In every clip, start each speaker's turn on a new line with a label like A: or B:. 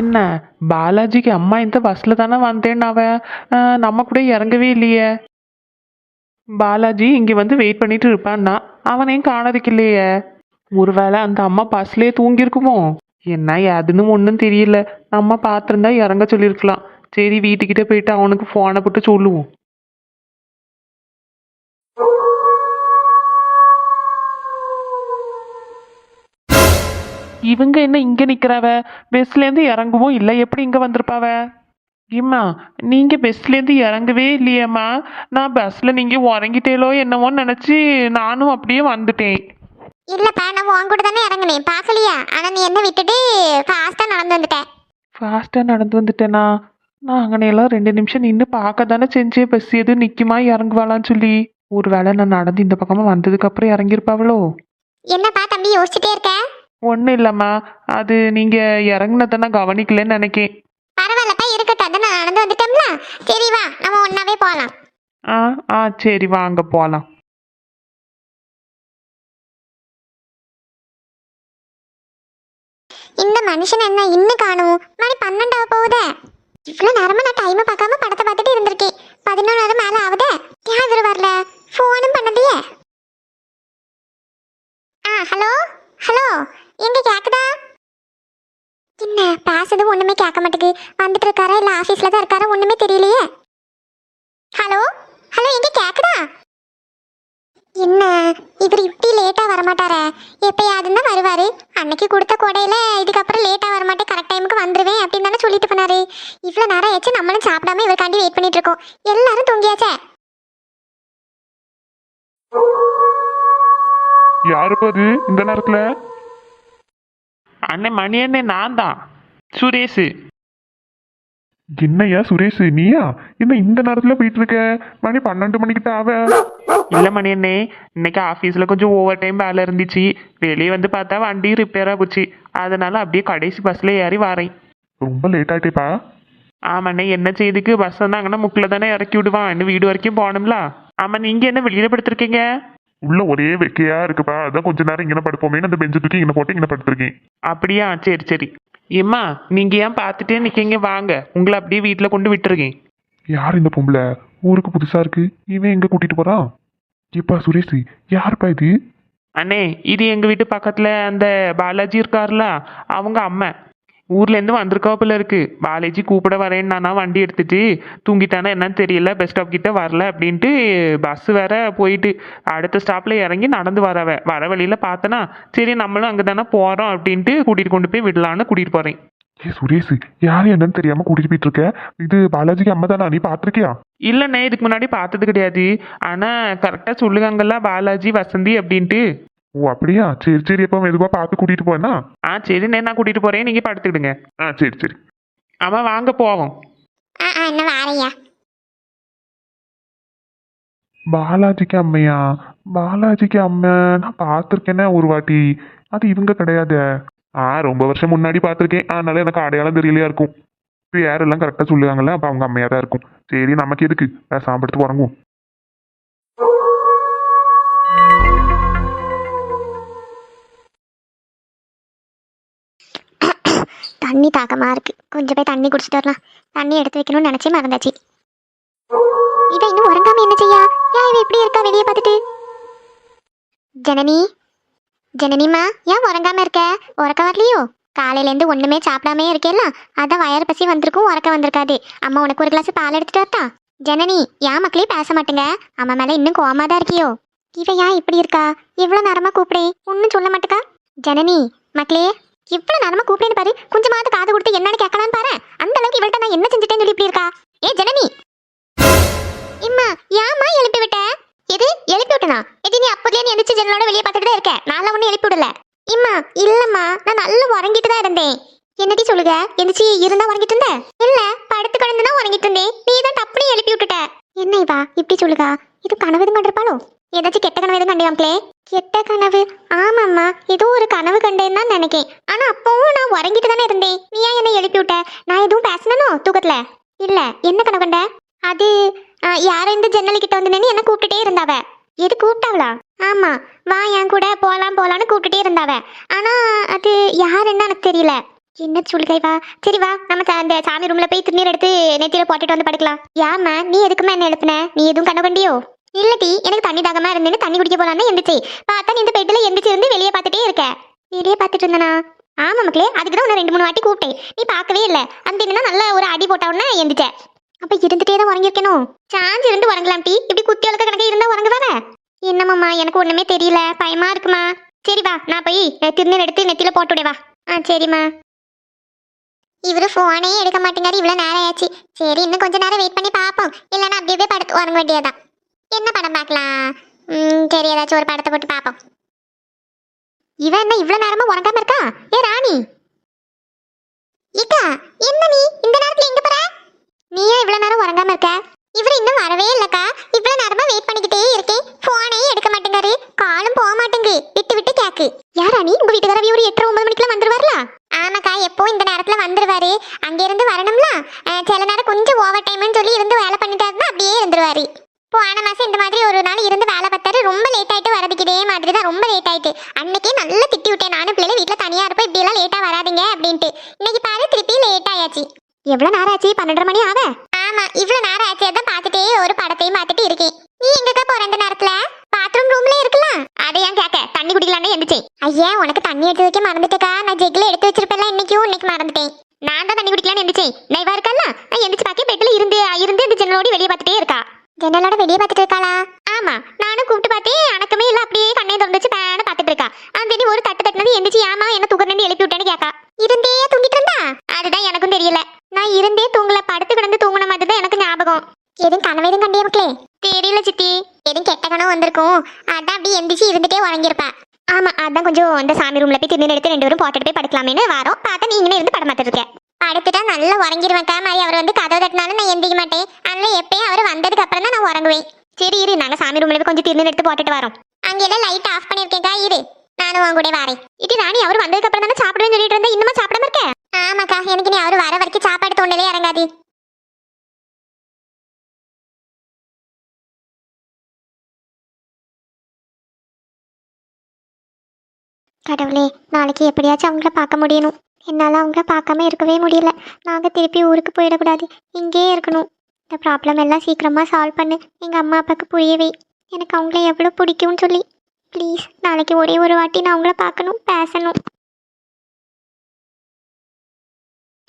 A: என்ன? பாலாஜிக்கு அம்மா இந்த பஸ்ல தானே வந்தேன்னு அவன் ஆஹ், நம்ம கூட இறங்கவே இல்லையே. பாலாஜி இங்க வந்து வெயிட் பண்ணிட்டு இருப்பான்னா அவனையும் காணதுக்கு இல்லையே. ஒருவேளை அந்த அம்மா பஸ்லயே தூங்கியிருக்குமோ? என்ன ஏதுன்னு ஒன்றும் தெரியல. நம்ம பார்த்துருந்தா இறங்க சொல்லியிருக்கலாம். சரி வீட்டுக்கிட்ட போயிட்டு அவனுக்கு ஃபோனை போட்டு சொல்லுவோம். இவங்க என்ன இங்க நிக்கிறவ? பஸ்ல இருந்து இறங்குவோம் இல்ல எப்படி இங்க வந்திருப்பாவ? ஏம்மா நீங்க பஸ்ல இருந்து இறங்கவே இல்லையேம்மா. நான் பஸ்ல நீங்க உறங்கிட்டேலோ என்னமோன்னு நினைச்சு நானும் அப்படியே வந்துட்டேன்.
B: இல்லப்பா நான் உன் கூட தானே இறங்குனேன். பார்க்கலையா? ஆனா நீ என்ன விட்டுட்டு ஃபாஸ்டா நடந்து வந்துட்ட.
A: ஃபாஸ்டா நடந்து வந்துட்டேனா? நான் அங்கனையெல்லாம் ரெண்டு நிமிஷம் நின்று பார்க்க தானே செஞ்சேன். பஸ் எதுவும் நிக்குமா? இறங்குவாளான்னு சொல்லி. ஒருவேளை நான் நடந்து இந்த பக்கமா வந்ததுக்கு அப்புறம் இறங்கியிருப்பாவளோ?
B: என்னப்பா தம்பி யோசிச்சுட்டே இருக்க?
A: ஒன்றும் இல்லைம்மா. அது நீங்க இறங்குனதை நான் கவனிக்கலன்னு நினைக்கேன்.
B: பரவாயில்லப்பா இருக்கட்டும். அதான் நான் நடந்து வந்துட்டோம்ல. சரி வா. நம்ம ஒன்னாவே போகலாம்
A: ஆ ஆ சரி வாங்க போகலாம்
B: இந்த மனுஷன் என்ன இன்னும் காணும்? மணி பன்னெண்டாவ போகுதே. இவ்வளவு நேரமா நான் டைமை பார்க்காம படத்தை பார்த்துட்டு இருந்திருக்கேன். பதினொன்று நேரம் மேல ஆகுதே. இவர் வரல? ஃபோனும் பண்ணதையே ஆ ஹலோ ஹலோ எங்க கேக்குதா? என்ன பேசுறது ஒண்ணுமே கேட்க மாட்டேங்குது. வந்துட்டு இருக்காரா இல்ல ஆபீஸ்ல தான் இருக்காரா ஒண்ணுமே தெரியலையே? ஹலோ ஹலோ எங்க கேக்குதா? என்ன இவர் இப்படி லேட்டா வரமாட்டாரே? எப்பயாவது தான் வருவாரு. அன்னைக்கு கொடுத்த கொடையில இதுக்கப்புறம் லேட்டா வரமாட்டேன். கரெக்ட் டைமுக்கு வந்துருவேன் அப்படின்னு தானே சொல்லிட்டு போனாரு. இவ்வளவு நேரம் ஆச்சு நம்மளும் சாப்பிடாம இவருக்காண்டி வெயிட் பண்ணிட்டு இருக்கோம். எல்லாரும் தூங்கியாச்சே?
C: யாருப்பா இந்த நேரத்துல?
A: அண்ணே மணி அண்ணே நான் தான். சுரேஷ்.
C: என்னய்யா சுரேஷ் நீயா? என்ன இந்த நேரத்துல போயிட்டு இருக்க மணி பன்னெண்டு மணிக்கிட்ட ஆவ?
A: இல்லை மணி அண்ணே இன்னைக்கு ஆஃபீஸில் கொஞ்சம் ஓவர் டைம் வேலை இருந்துச்சு. வெளியே வந்து பார்த்தா வண்டி ரிப்பேராக போச்சு. அதனால அப்படியே கடைசி பஸ்ஸில் ஏறி வரேன்.
C: ரொம்ப லேட் ஆயிட்டேப்பா.
A: ஆமாண்ணே என்ன செய்துக்கு? பஸ் வந்தாங்கன்னா முக்கில் தானே இறக்கி விடுவான். இன்னும் வீடு வரைக்கும் போகணும்ல. ஆமாம் நீங்கள் என்ன வெளியில் படுத்திருக்கீங்க?
C: உள்ள ஒரே வெக்கையா இருக்குப்பா. அதான் கொஞ்ச நேரம் இங்கே படுப்போமேன்னு அந்த பெஞ்சு தூக்கி இங்கே போட்டு இங்கே படுத்திருக்கேன்.
A: அப்படியா? சரி சரி. ஏம்மா நீங்கள் ஏன் பார்த்துட்டே நிற்கீங்க வாங்க. உங்களை அப்படியே வீட்டில் கொண்டு விட்டுருக்கேன்.
C: யார் இந்த பொம்பளை? ஊருக்கு புதுசா இருக்கு. இவன் எங்க கூட்டிட்டு போறான் இப்பா சுரேஷ் யாருப்பா இது?
A: அண்ணே இது எங்கள் வீட்டு பக்கத்தில் அந்த பாலாஜி இருக்கார்ல அவங்க அம்மா. ஊர்லேருந்து வந்திருக்காப்புல இருக்கு. பாலாஜி கூப்பிட வரேன்னு நானா வண்டி எடுத்துட்டு தூங்கிட்டானா என்னன்னு தெரியல பஸ் ஸ்டாப் கிட்ட வரல அப்படின்ட்டு பஸ் வேற போயிட்டு அடுத்த ஸ்டாப்ல இறங்கி நடந்து வரவ வர வழியில பார்த்தனா சரி நம்மளும் அங்கே தானே போகிறோம் அப்படின்ட்டு கூட்டிகிட்டு கொண்டு போய் விடலான்னு கூட்டிகிட்டு போகிறேன்
C: ஏ சுரேஷ் யாரு என்னன்னு தெரியாம கூட்டிட்டு போயிட்டு இருக்க? இது பாலாஜிக்கு அம்மா தானா? நீ பாத்திருக்கியா
A: இல்லைண்ணே இதுக்கு முன்னாடி பார்த்தது கிடையாது. ஆனால் கரெக்டாக சொல்லுவாங்கல்ல பாலாஜி வசந்தி அப்படின்ட்டு.
C: ஓ அப்படியா? சரி சரி அப்ப மெதுவா பார்த்து கூட்டிட்டு போனா
A: ஆ சரிண்ணே நான் கூட்டிகிட்டு போகிறேன் நீங்கள் படுத்துக்கிடுங்க.
C: ஆ சரி சரி.
A: ஆமாம் வாங்க போவோம்.
B: ஆ ஆ என்ன வாரையா
C: பாலாஜிக்கு அம்மையா? பாலாஜிக்கு அம்மா நான் பார்த்துருக்கேனே ஒரு வாட்டி. அது இவங்க கிடையாது. ஆ ரொம்ப வருஷம் முன்னாடி பார்த்துருக்கேன். அதனால எனக்கு அடையாளம் தெரியலையா இருக்கும். இப்போ யாரெல்லாம் கரெக்டாக சொல்லுவாங்கல்ல அப்போ அவங்க அம்மையாக தான் இருக்கும். சரி நமக்கு எதுக்கு? சாப்பிடுத்து உறங்குவோம்.
B: தண்ணி தாகமாக இருக்கு. கொஞ்சம் போய் தண்ணி குடிச்சிட்டு வரலாம். தண்ணி எடுத்து வைக்கணும்னு நினச்சி மறந்தாச்சு இவ இன்னும் உறங்காம என்ன செய்யா? ஏன் இவ இப்படி இருக்கா வெளியே பார்த்துட்டு? ஜனனி? ஜனனிமா ஏன் உறங்காம இருக்க? உறக்க வரலையோ? காலையிலேருந்து ஒன்றுமே சாப்பிடாமே இருக்கேல்ல? அதான் வயறு பசி வந்திருக்கும் உறக்க வந்திருக்காது. அம்மா உனக்கு ஒரு கிளாஸ் பால் எடுத்துட்டு வரட்டா? ஜனனி ஏன் மக்களே பேச மாட்டேங்க? அம்மா மேலே இன்னும் கோமா தான் இருக்கியோ? இவ ஏன் இப்படி இருக்கா? இவ்வளோ நேரமாக கூப்பிடே ஒன்றும் சொல்ல மாட்டேக்கா? ஜனனி மக்களே இவ்வளவு நேரமா கூப்பிட்டேன்னு பாரு. கொஞ்சமாவது காது கொடுத்து என்னன்னு கேட்கலான்னு பாரு. அந்த அளவுக்கு இவள்கிட்ட நான் என்ன செஞ்சுட்டேன்னு சொல்லி இப்படி இருக்கா? ஏ ஜனனி. இம்மா ஏம்மா எழுப்பி விட்ட? எது? எழுப்பி விட்டனா? இது நீ அப்போதே நீ எந்திரிச்சு ஜன்னலோட வெளியே பார்த்துட்டு தான் இருக்க. நான் ஒன்னும் எழுப்பி விடல. இம்மா இல்லம்மா நான் நல்லா உறங்கிட்டு தான் இருந்தேன். என்னடி சொல்லுங்க எந்திரிச்சு இருந்தா உறங்கிட்டு இருந்த? இல்ல படுத்து கிடந்துனா உறங்கிட்டு இருந்தேன். நீ தான் டப்புனு எழுப்பி விட்டுட்ட. என்ன இவா? இப்படி சொல்லுகா? இது கனவு எதுவும் கண்டிருப்பாளோ ஏதாச்சும் கெட்ட கனவு எதுவும் கண்டியாம்களே கெட்ட கனவு? ஆமாம்மா. ஏதோ ஒரு கனவு கண்டேன்னு தான் நினைக்கேன். ஆனா அப்பவும் நான் உறங்கிட்டு தானே இருந்தேன். நீ ஏன் என்ன எழுப்பி விட்ட? நான் எதுவும் பேசணும் தூக்கத்துல? இல்ல. என்ன கனவு கண்ட? அது யாரும் இந்த ஜன்னல் கிட்ட வந்து நின்னு என்ன கூப்பிட்டுட்டே இருந்தாவ. எது கூப்பிட்டாவளா? ஆமா. வா என் கூட போலாம் போலான்னு கூப்பிட்டுட்டே இருந்தாவ. ஆனா அது யாருன்னு எனக்கு தெரியல. என்ன சொல்கை வா. சரி வா. நம்ம அந்த சாமி ரூம்ல போய் திருநீர் எடுத்து நெத்தியில போட்டுட்டு வந்து படுக்கலாம். யாமா நீ எதுக்குமா என்ன எழுப்புன? நீ எதுவும் கண்டு கண்டியோ? இல்லடி எனக்கு தண்ணி தாகமா இருந்தேன்னு தண்ணி குடிக்க போலான்னு எந்திரிச்சு. பார்த்தா நீ இந்த பெட்ல எந்திரிச்சு இருந்து வெளியே பார்த்துட்டே இருக்க. வெளியே பார்த்துட்டு இருந்தனா? ஆமா மக்களே அதுக்கு தான் உன்னை ரெண்டு மூணு வாட்டி கூப்பிட்டேன். நீ பார்க்கவே இல்ல. அந்த என்ன நல்ல ஒரு அடி போட்ட உடனே எந்திரிச்ச. அப்ப இருந்துட்டே தான் உறங்கிருக்கணும் சாஞ்சு இருந்து உறங்கலாம் டி. இப்படி குத்தி வளர்க்க கணக்கு இருந்தா உறங்குதானே என்னம்மாம்மா எனக்கு ஒண்ணுமே தெரியல. பயமா இருக்குமா? சரி வா நான் போய் திருநீர் எடுத்து நெத்தியில போட்டு விடவா. ஆ சரிம்மா. இவரு போனே எடுக்க மாட்டேங்காரு இவ்வளவு நேரம் ஆச்சு. சரி இன்னும் கொஞ்ச நேரம் வெயிட் பண்ணி பார்ப்போம். இல்லைன்னா அப்படியே படுத்து உறங்க வேண்டியதான் என்ன படம் பார்க்கலாம்? சரி ஏதாச்சும் ஒரு படத்தை போட்டு பார்ப்போம். இவன் என்ன இவ்வளோ நேரமா உறங்காம இருக்கா? ஏ ராணி. இக்கா என்ன நீ? இந்த நேரத்துல எங்க போற? நீ இவ்வளவு நேரம் உறங்காம இருக்க? இவர் இன்னும் வரவே இல்லக்கா. இவ்வளவு நேரமா வெயிட் பண்ணிக்கிட்டே இருக்கேன் போனே எடுக்க மாட்டேங்காரு. காலும் போக மாட்டேங்கு. விட்டு விட்டு கேக்கு. யாரா நீ உங்க வீட்டுக்காரவி ஒரு எட்டு ஒன்பது மணிக்கெல்லாம் வந்துருவார்ல? ஆமாக்கா எப்போ இந்த நேரத்துல வந்துருவாரு? அங்க இருந்து வரணும்ல சில நேரம் கொஞ்சம் ஓவர் டைம்னு சொல்லி இருந்து வேலை பண்ணிட்டாருன்னா அப்படியே இருந்துருவாரு. போன மாசம் இந்த மாதிரி ஒரு நாள் இருந்து வேலை பார்த்தாரு. ரொம்ப லேட் ஆயிட்டு வரதுக்கு இதே மாதிரி தான். ரொம்ப லேட் ஆயிட்டு. அன்னைக்கே நல்லா திட்டி விட்டேன். நானும் பிள்ளைல வீட்டுல தனியா இருப்போம். இப்படி எல்லாம் லேட்டா வராதீங்க அப்படின்ட்டு. இன்னைக்கு பாரு திருப்பி லேட் ஆயாச்சு. எவ்வளவு நேரம் ஆச்சு? பன்னெண்டரை மணி ஆக? ஆமா இவ்வளவு நேரம் ஆச்சு. அதான் பார்த்துட்டே ஒரு படத்தையும் பார்த்துட்டு இருக்கேன். நீ எங்கக்கா போற இந்த நேரத்துல? பாத்ரூம் ரூம்ல இருக்கலாம் அதை ஏன் கேட்க? தண்ணி குடிக்கலான்னு எந்திரிச்சேன். ஐயா உனக்கு தண்ணி எடுத்து வைக்க மறந்துட்டேக்கா. நான் ஜெக்ல எடுத்து வச்சிருப்பேன்ல இன்னைக்கும் இன்னைக்கு மறந்துட்டேன். நான் தான் தண்ணி குடிக்கலான்னு எந்திரிச்சேன். நான் இவா இருக்கல்ல? நான் எந்திரிச்சு பார்க்க பெட்ல இருந்து இருந்து இந்த ஜன்னலோடி வெளியே பார்த்துட்டே இருக்கா. ஜன்னலோட வெளியே பார்த்துட்டு இருக்காளா? ஆமா நானும் கூப்பிட்டு பார்த்தேன். அணக்கமே இல்ல அப்படியே கண்ணை திறந்துச்சு பேன பார்த்துட்டு இருக்கா. அந்த ஒரு தட்டு தட்டினது எந்திரிச்சு ஏமா என்ன தூக்குறேன்னு எழுப்பி விட்டேன்னு கேக்கா. இருந்தே தூங்கிட்டு இருந்தா? அதுதான் எனக்கும் தெரியல. நான் இருந்தே தூங்கல படுத்து கிடந்து தூங்கின மாதிரி தான் எனக்கு ஞாபகம். எதுவும் கனவு எதுவும் கண்டியா மக்களே? தெரியல சித்தி. எதுவும் கெட்ட கனவு வந்திருக்கும். அதான் அப்படியே எந்திரிச்சு இருந்துட்டே உறங்கியிருப்பா. ஆமா அதான் கொஞ்சம் இந்த சாமி ரூம்ல போய் திருநீர் எடுத்து ரெண்டு பேரும் போட்டுட்டு போய் படுக்கலாமேன்னு வரோம். பார்த்தா நீங்களே இருந்து படம் பார்த்துட்டு இருக்கேன் படுத்துட்டா நல்லா உறங்கிடுவேன்க்கா மாதிரி. அவர் வந்து கதவு தட்டினாலும் நான் எந்திரிக்க மாட்டேன். அதனால எப்பயும் அவர் வந்ததுக்கு அப்புறம் தான் நான் உறங்குவேன். சரி இரு நாங்க சாமி ரூம்ல கொஞ்சம் திருநீர் எடுத்து போட்டுட்டு வரோம். அங்க எல்லாம் லைட் ஆஃப் பண்ணிருக்கேன்க்கா இரு. நானும் உன் கூட வரேன். இது ராணி அவர் வந்ததுக்கு அப்புறம் தானே சாப்பிடுவேன்னு சொல்லிட்டு இருந்தா இன்னுமா சாப்பிடாம இருக்க? ஆமாக்கா. எனக்கு நீ அவர் வர வரைக்கும் சாப்பாடு தோண்டலே இறங்காது. கடவுளே நாளைக்கு எப்படியாச்சும் அவங்கள பார்க்க முடியணும். என்னால் அவங்கள பார்க்காம இருக்கவே முடியல. நாங்கள் திருப்பி ஊருக்கு போயிடக்கூடாது. இங்கேயே இருக்கணும். இந்த ப்ராப்ளம் எல்லாம் சீக்கிரமாக சால்வ் பண்ணு. எங்கள் அம்மா அப்பாவுக்கு புரியவே எனக்கு அவங்கள எவ்வளோ பிடிக்கும்னு சொல்லி. ப்ளீஸ் நாளைக்கு ஒரே ஒரு வாட்டி நான் அவங்கள பார்க்கணும் பேசணும்.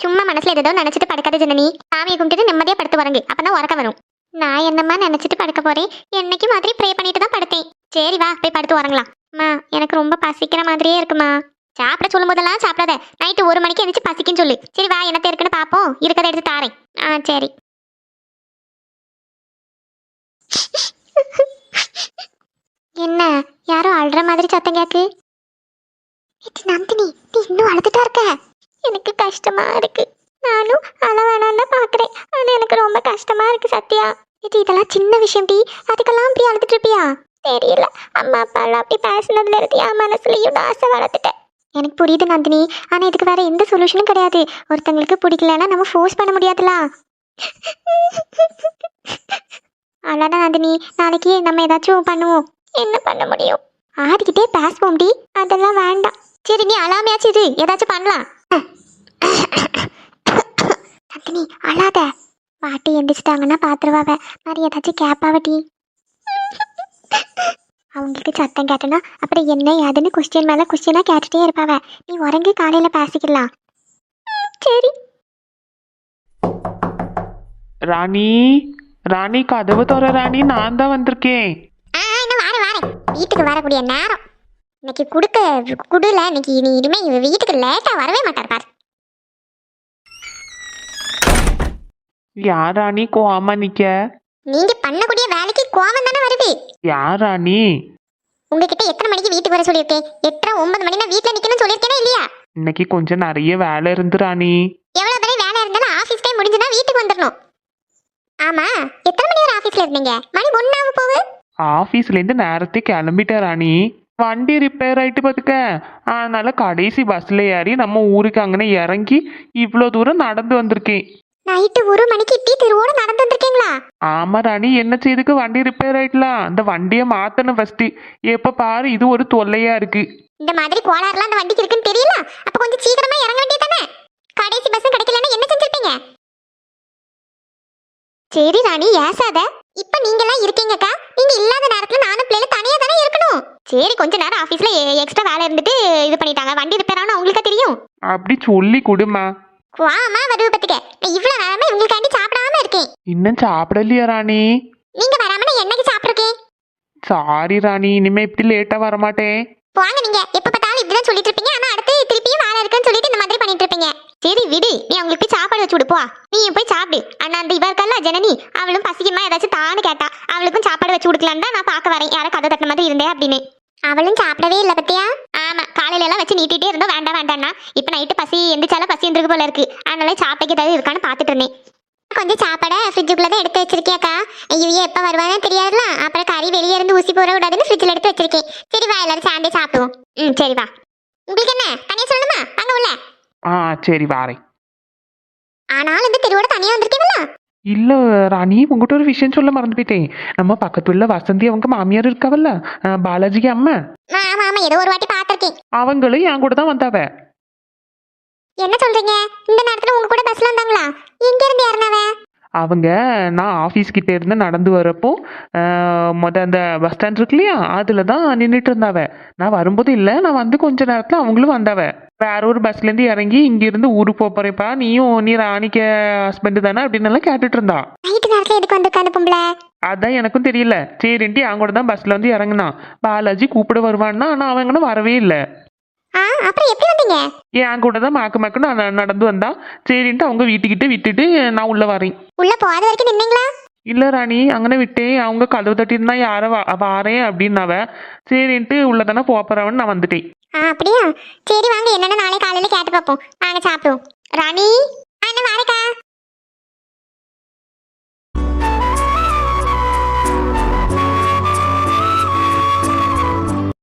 B: சும்மா மனசில் ஏதோ நினைச்சிட்டு படுக்காத ஜனனி. சாமியை கும்பிட்டு நிம்மதியாக படுத்து வரங்க அப்பதான் உறக்க வரும். நான் என்னம்மா நினைச்சிட்டு படுக்க போறேன்? என்னைக்கு மாதிரி ப்ரே பண்ணிட்டு தான் படுத்தேன். சரி வா போய் படுத்து உறங்கலாம். அம்மா எனக்கு ரொம்ப பசிக்கிற மாதிரியே இருக்குமா? சாப்பிட சொல்லும் போதெல்லாம் சாப்பிடாத. நைட்டு ஒரு மணிக்கு எந்திரிச்சு பசிக்குன்னு சொல்லு. சரி வா என்ன இருக்குன்னு பார்ப்போம் இருக்கதை எடுத்து தாரேன். ஆ சரி. என்ன? யாரோ அழுற மாதிரி சத்தம் கேக்கு? இது நந்தினி நீ இன்னும் அழுதுட்டா இருக்க? எனக்கு கஷ்டமா இருக்கு. நானும் அழ வேணாம் தான் பாக்குறேன். ஆனா எனக்கு ரொம்ப கஷ்டமா இருக்கு சத்யா. இது இதெல்லாம் சின்ன விஷயம் டி. அதுக்கெல்லாம் இப்படி அழுதுட்டு இருப்பியா? தெரியல. அம்மா அப்பா எல்லாம் அப்படி பேசுனதுல இருந்து என் மனசுலயும் ஆசை வளர்த்துட்டேன். எனக்கு புரியுது நந்தினி. ஆனால் இதுக்கு வேற எந்த சொல்யூஷனும் கிடையாது. ஒருத்தங்களுக்கு பிடிக்கலன்னா நம்ம ஃபோர்ஸ் பண்ண முடியாதுல. அழாத நந்தினி. நாளைக்கு நம்ம ஏதாச்சும் பண்ணுவோம். என்ன பண்ண முடியும்? ஆடிக்கிட்டே பேசுவோம் டி. அதெல்லாம் வேண்டாம். சரி நீ அழாமையாச்சு இது ஏதாச்சும் பண்ணலாம். நந்தினி அழாத. பாட்டி எந்திரிச்சிட்டாங்கன்னா பாத்துருவாவ. மாதிரி ஏதாச்சும் கேப்பாவட்டி அவங்களுக்கு சத்தம் கேட்டனா அப்புறம் என்ன ஏதுன்னு கொஸ்டின் மேல கொஸ்டினா கேட்டுட்டே இருப்பாவ. நீ உறங்கி காலையில பேசிக்கலாம். சரி.
A: ராணி ராணி கதவு தோற ராணி நான் தான் வந்திருக்கேன்.
B: ஆ இன்னும் வாரேன் வாரேன். வீட்டுக்கு வரக்கூடிய நேரம். இன்னைக்கு குடுக்க குடுல இன்னைக்கு நீ இனிமே இவ வீட்டுக்கு லேட்டா வரவே மாட்டார் பாரு.
A: யார் ராணி? கோவமா நிக்க.
B: நீங்க பண்ணக்கூடிய வேலைக்கு கோவம் தானே வருது?
A: யார் ராணி
B: உங்ககிட்ட எத்தனை மணிக்கு வீட்டுக்கு வர சொல்லியிருக்கேன்? எட்டரை ஒன்பது மணி நான் வீட்டுல நிக்கணும்னு சொல்லியிருக்கேனா இல்லையா?
A: இன்னைக்கு கொஞ்சம் நிறைய வேலை இருந்து ராணி
B: எவ்வளவு தடவை வேலை இருந்தாலும் ஆபீஸ் டைம் முடிஞ்சுனா வீட்டுக்கு வந்துடணும். ஆமா எத்தனை மணி வரை ஆபீஸ்ல இருந்தீங்க? மணி ஒன்னாக போகுது.
A: ஆஃபீஸ்ல இருந்து நேரத்தை கிளம்பிட்டேன் ராணி. வண்டி ரிப்பேர் ஆயிட்டு பார்த்துக்க. அதனால கடைசி பஸ்ல ஏறி நம்ம ஊருக்கு அங்கனே இறங்கி இவ்வளோ தூரம் நடந்து வந்திருக்கேன்.
B: நைட்டு ஒரு மணிக்கு இப்படி தெருவோட நடந்து வந்திருக்கீங்களா?
A: ஆமா ராணி என்ன செய்துக்கு வண்டி ரிப்பேர் ஆயிட்டலாம். அந்த வண்டியை மாத்தணும் ஃபர்ஸ்ட் எப்ப பாரு இது ஒரு தொல்லையா இருக்கு.
B: இந்த மாதிரி கோளாறுலாம் அந்த வண்டிக்கு இருக்குன்னு தெரியல? அப்ப கொஞ்சம் சீக்கிரமா இறங்க வேண்டியதானே கடைசி பஸ்ஸும் கிடைக்கலன்னா என்ன செஞ்சிருப்பீங்க? சரி ராணி ஏசாத. இப்ப நீங்க எல்லாம் இருக்கீங்கக்கா. நீங்க இல்லாத நேரத்துல நானும் பிள்ளைல தனியா தானே இருக்கணும்? சரி கொஞ்ச நேரம் ஆபீஸ்ல எக்ஸ்ட்ரா வேலை இருந்துட்டு இது பண்ணிட்டாங்க. வண்டி ரிப்பேர் ஆகணும். உங்களுக்கு தெரியும்?
A: அப்படி சொல்லி கொடுமா
B: வாமா வருவ பத்துக்க. நான் இவ்வளவு நேரமா உங்களுக்காண்டி சாப்பிடாம இருக்கேன்.
A: இன்னும் சாப்பிடலையா ராணி?
B: நீங்க வராம நான் என்னைக்கு சாப்பிட்டுருக்கேன்
A: சாரி ராணி இனிமே இப்படி லேட்டா வரமாட்டேன்.
B: போங்க நீங்க. எப்ப பார்த்தாலும் இப்படிதான் சொல்லிட்டு இருப்பீங்க ஆனா அடுத்து திருப்பியும் வேலை இருக்குன்னு சொல்லிட்டு இந்த மாதிரி பண்ணிட்டு இருப்பீங்க சரி விடு. நீ அவங்களுக்கு சாப்பாடு வச்சு விடு போ நீ போய் சாப்பிடு. ஆனா அந்த இவ இருக்கல்ல ஜனனி அவளும் பசிக்குமா? ஏதாச்சும் தான்னு கேட்டா. அவளுக்கும் சாப்பாடு வச்சு கொடுக்கலான்னு தான் நான் பார்க்க வரேன். யாரும் கதை தட்டின மாதிரி இருந்தேன் அப்படின்னு. அவளும் சாப்பிடவே இல்ல பத்தியா? ஆமா காலையில எல்லாம் வச்சு நீட்டிட்டே இருந்தோம். வேண்டாம் வேண்டாம்னா. இப்ப நைட்டு பசி எந்திரிச்சாலும் பசி எந்திருக்கு போல இருக்கு. அதனால சாப்பிட்டு ஏதாவது இருக்கான்னு பார்த்துட்டு இருந்தேன். கொஞ்சம் சாப்பாடை ஃப்ரிட்ஜுக்குள்ள தான் எடுத்து வச்சிருக்கியாக்கா? ஐயோ எப்ப வருவான்னு தெரியாதுல அப்புறம் கறி வெளியே இருந்து ஊசி போட விடாதுன்னு ஃப்ரிட்ஜில் எடுத்து வச்சிருக்கேன். சரி வா எல்லாரும் சேர்ந்தே சாப்பிடுவோம். ம் சரி வா. உங்களுக்கு என்ன? தனியா சொல்லணுமா? அங்க உள்ள?
A: ஆ சரி வாரேன்.
B: ஆனாலும் இந்த தெருவோட தனியா வந்திருக்கீங்களா
A: இல்ல ராணி உங்ககிட்ட ஒரு விஷயம் சொல்ல மறந்து போயிட்டேன். நம்ம பக்கத்து உள்ள வசந்தி அவங்க மாமியார் இருக்காவல்ல? பாலாஜிக்கு அம்மா?
B: ஆமா ஆமா ஏதோ ஒரு வாட்டி பார்த்திருக்கேன்.
A: அவங்களும் என் கூட தான் வந்தாவ.
B: என்ன சொல்றீங்க? இந்த நேரத்துல உங்க கூட பஸ்ல வந்தாங்களா? எங்க இருந்து யாருனாவ?
A: அவங்க நான் ஆஃபீஸ் கிட்ட இருந்து நடந்து வரப்போ அஹ், மொத அந்த பஸ் ஸ்டாண்ட் இருக்கு இல்லையா அதில் தான் நின்றுட்டு இருந்தாவ. நான் வரும்போது இல்லை நான் வந்து கொஞ்ச நேரத்தில் அவங்களும் வந்தாவ. வேற ஒரு பஸ்லேருந்து இறங்கி இங்கிருந்து ஊருக்கு போக போறேப்பா நீயும் நீ ராணிக்க ஹஸ்பண்டு தானே அப்படின்னு எல்லாம் கேட்டுட்டு இருந்தா.
B: நைட்டு நேரத்துல எதுக்கு வந்திருக்கா அந்த பொம்பளை?
A: அதான் எனக்கும் தெரியல. சரின்ட்டு என் கூட தான் பஸ்ல வந்து இறங்குனான். பாலாஜி கூப்பிட வருவான்னா ஆனால் அவங்கன்னு வரவே இல்லை.
B: அப்புறம் எப்படி வந்தீங்க?
A: என் கூட தான் மாக்கு மாக்கு நான் நடந்து வந்தா. சரின்ட்டு அவங்க வீட்டுக்கிட்ட விட்டுட்டு நான் உள்ள வரேன்.
B: உள்ள போகாத வரைக்கும் நின்னீங்களா?
A: இல்ல ராணி அங்கன விட்டேன். அவங்க கதவு தட்டியிருந்தா யார வாரேன் அப்படின்னாவ. சரின்ட்டு உள்ள தானே போறவன் நான் வந்துட்டேன்.
B: ஆ அப்படியா? சரி வாங்க என்னென்ன நாளை காலையில் கேட்டு பார்ப்போம். வாங்க சாப்பிடுவோம். ராணி? ஆ என்ன வாரக்கா.